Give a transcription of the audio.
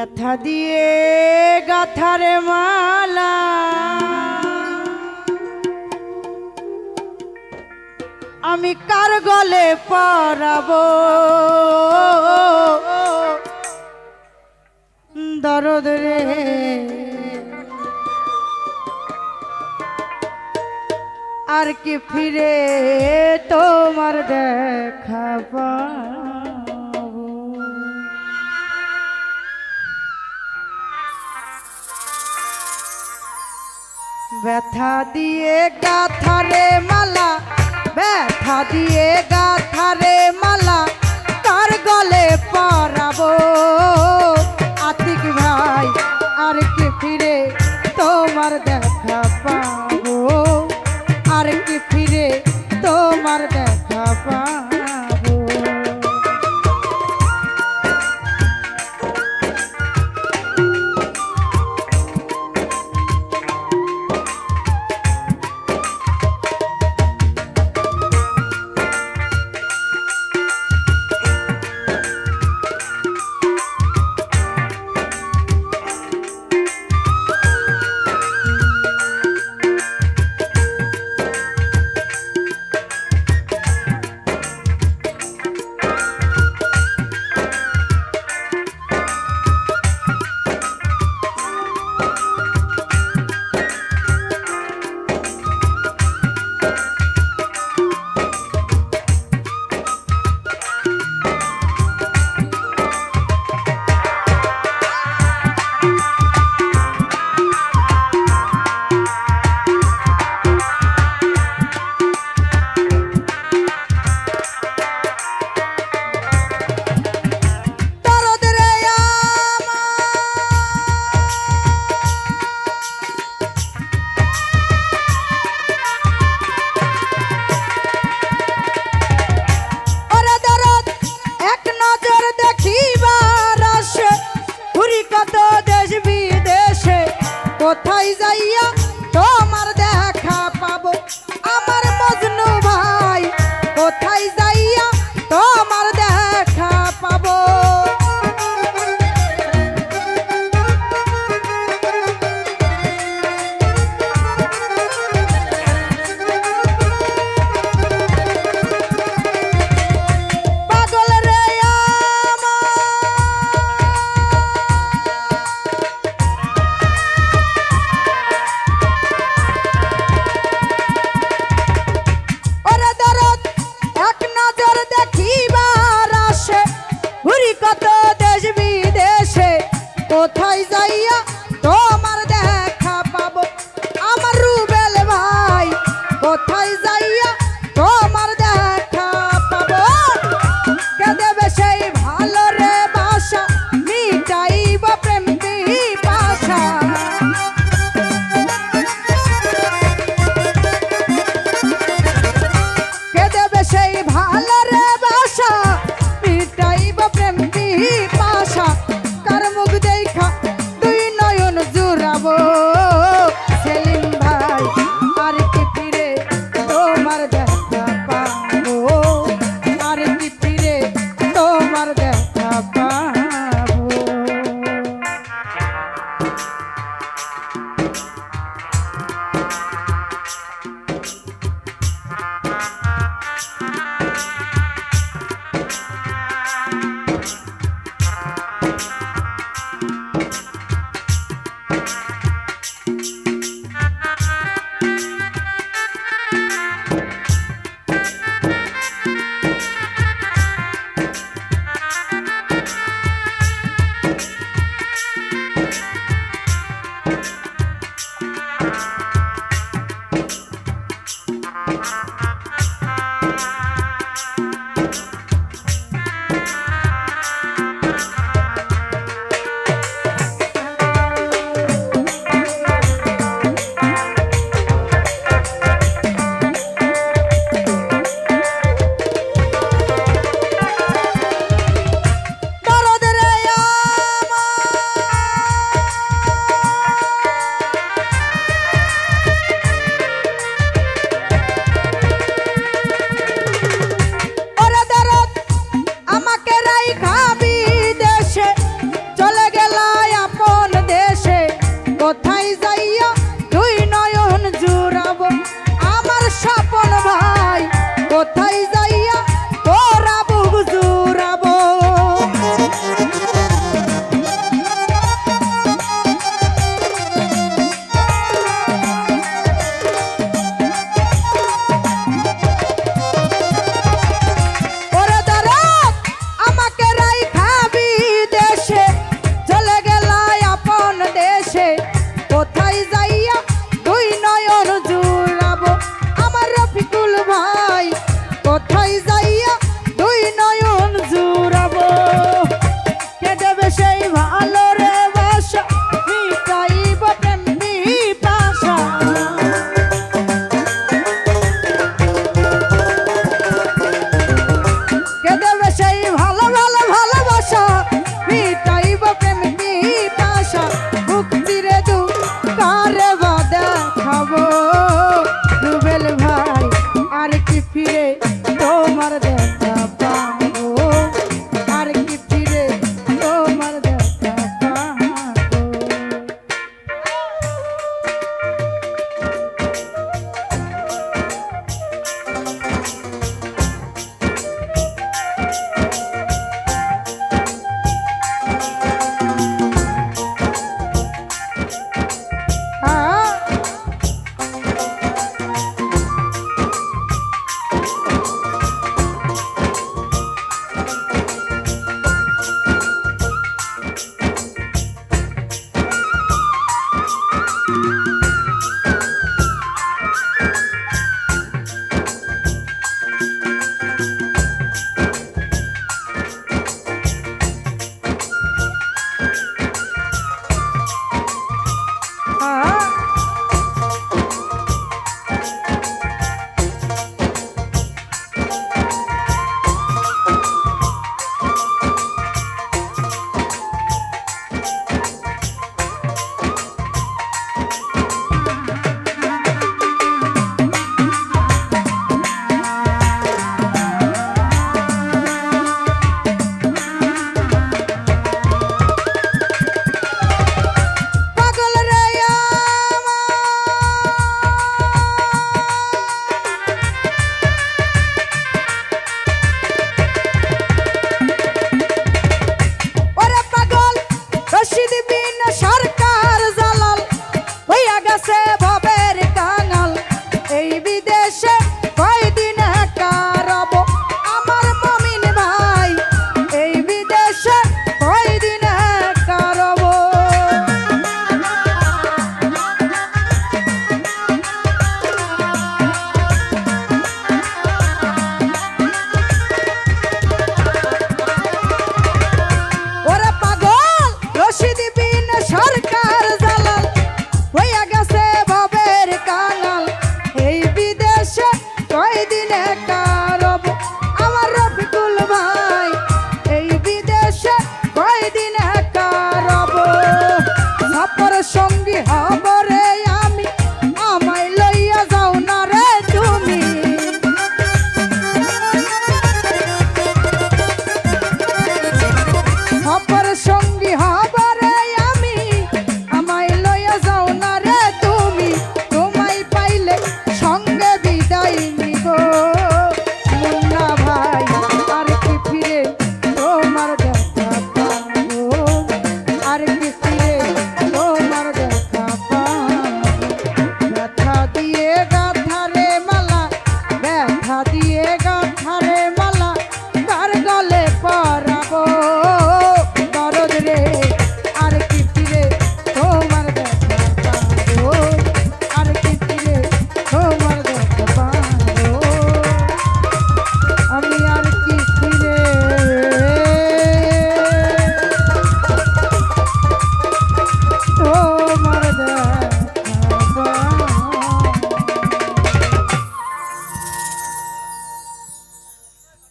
ব্যথা দিয়ে গাথারে মালা। আমি কার গলে পরাবো? দরদ রে। আর কি ফিরে তোমার দেখা পাবো ব্যথা দিয়ে গাথারে মালা, ব্যথা দিয়ে গাথারে মালা তার গলে পরাবো? আতিক ভাই, আর কি ফিরে তোমার দেখা পাবো? আর কি ফিরে তোমার দেখা পাবো? কোথায় যাইয়া? তোমার দেখা পাবো। আমার মজনু ভাই কোথায় যাইয়া? কোথায় যাইয়া